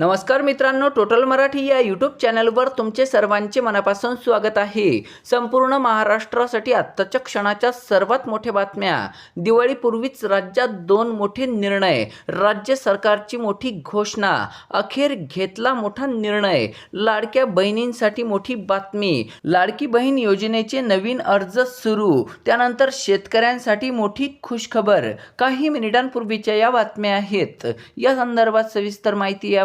नमस्कार मित्रांनो टोटल मराठी या यूट्यूब चॅनलवर तुमचे सर्वांचे मनापासून स्वागत आहे. संपूर्ण महाराष्ट्रासाठी आत्ताच्या क्षणाच्या सर्वात मोठ्या बातम्या. दिवाळीपूर्वीच राज्यात दोन मोठे निर्णय राज्य सरकारची मोठी घोषणा अखेर घेतला मोठा निर्णय लाडक्या बहिणींसाठी मोठी बातमी लाडकी बहीण योजनेचे नवीन अर्ज सुरू त्यानंतर शेतकऱ्यांसाठी मोठी खुशखबर. काही मिनिटांपूर्वीच्या या बातम्या आहेत. या संदर्भात सविस्तर माहिती या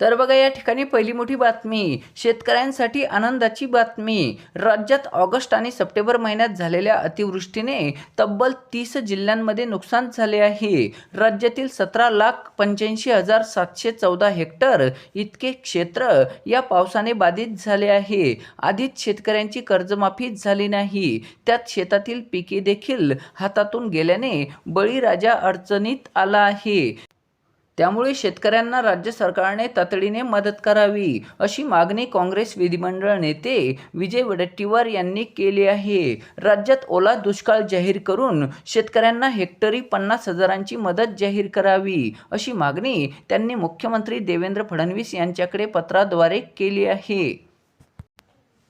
तर बघा या ठिकाणी पहिली मोठी बातमी शेतकऱ्यांसाठी आनंदाची बातमी. राज्यात ऑगस्ट आणि सप्टेंबर महिन्यात झालेल्या अतिवृष्टीने तब्बल तीस जिल्ह्यांमध्ये नुकसान झाले आहे. राज्यातील सतरा लाख पंच्याऐंशी हजार सातशे चौदा हेक्टर इतके क्षेत्र या पावसाने बाधित झाले आहे. आधीच शेतकऱ्यांची कर्जमाफी झाली नाही. त्यात शेतातील पिके देखील हातातून गेल्याने बळीराजा अडचणीत आला आहे. त्यामुळे शेतकऱ्यांना राज्य सरकारने तातडीने मदत करावी अशी मागणी काँग्रेस विधिमंडळ नेते विजय वडेट्टीवार यांनी केली आहे. राज्यात ओला दुष्काळ जाहीर करून शेतकऱ्यांना हेक्टरी पन्नास हजारांची मदत जाहीर करावी अशी मागणी त्यांनी मुख्यमंत्री देवेंद्र फडणवीस यांच्याकडे पत्राद्वारे केली आहे.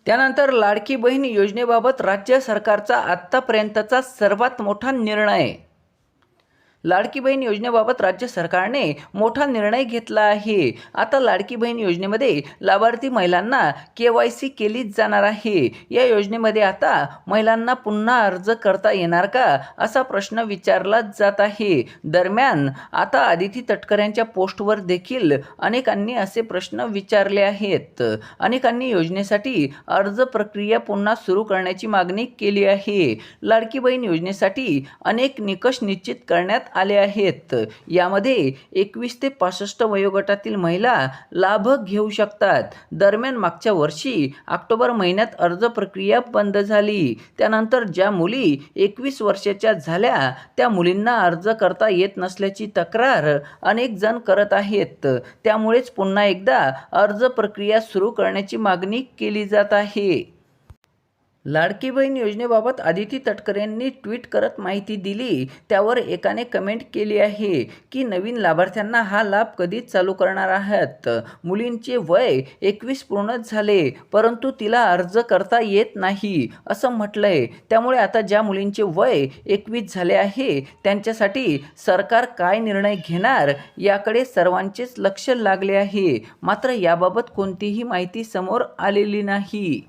त्यानंतर लाडकी बहीण योजनेबाबत राज्य सरकारचा आत्तापर्यंतचा सर्वात मोठा निर्णय लाडकी बहीण योजनेबाबत राज्य सरकारने मोठा निर्णय घेतला आहे. आता लाडकी बहीण योजनेमध्ये लाभार्थी महिलांना के वाय सी केलीच जाणार आहे. या योजनेमध्ये आता महिलांना पुन्हा अर्ज करता येणार का असा प्रश्न विचारला जात आहे. दरम्यान आता आदिती तटकऱ्यांच्या पोस्टवर देखील अनेकांनी असे प्रश्न विचारले आहेत. अनेकांनी योजनेसाठी अर्ज प्रक्रिया पुन्हा सुरू करण्याची मागणी केली आहे. लाडकी बहीण योजनेसाठी अनेक निकष निश्चित करण्यात आले आहेत. यामध्ये एकवीस ते पासष्ट वयोगटातील महिला लाभ घेऊ शकतात. दरम्यान मागच्या वर्षी ऑक्टोबर महिन्यात अर्ज प्रक्रिया बंद झाली. त्यानंतर ज्या मुली एकवीस वर्षाच्या झाल्या त्या मुलींना अर्ज करता येत नसल्याची तक्रार अनेक जण करत आहेत. त्यामुळेच पुन्हा एकदा अर्ज प्रक्रिया सुरू करण्याची मागणी केली जात आहे. लाडकी बहीण योजनेबाबत आदिती तटकर यांनी ट्विट करत माहिती दिली. त्यावर एकाने कमेंट केली आहे की नवीन लाभार्थ्यांना हा लाभ कधीच चालू करणार आहात? मुलींचे वय एकवीस पूर्ण झाले परंतु तिला अर्ज करता येत नाही असं म्हटलंय. त्यामुळे आता ज्या मुलींचे वय एकवीस झाले आहे त्यांच्यासाठी सरकार काय निर्णय घेणार याकडे सर्वांचेच लक्ष लागले आहे. मात्र याबाबत कोणतीही माहिती समोर आलेली नाही.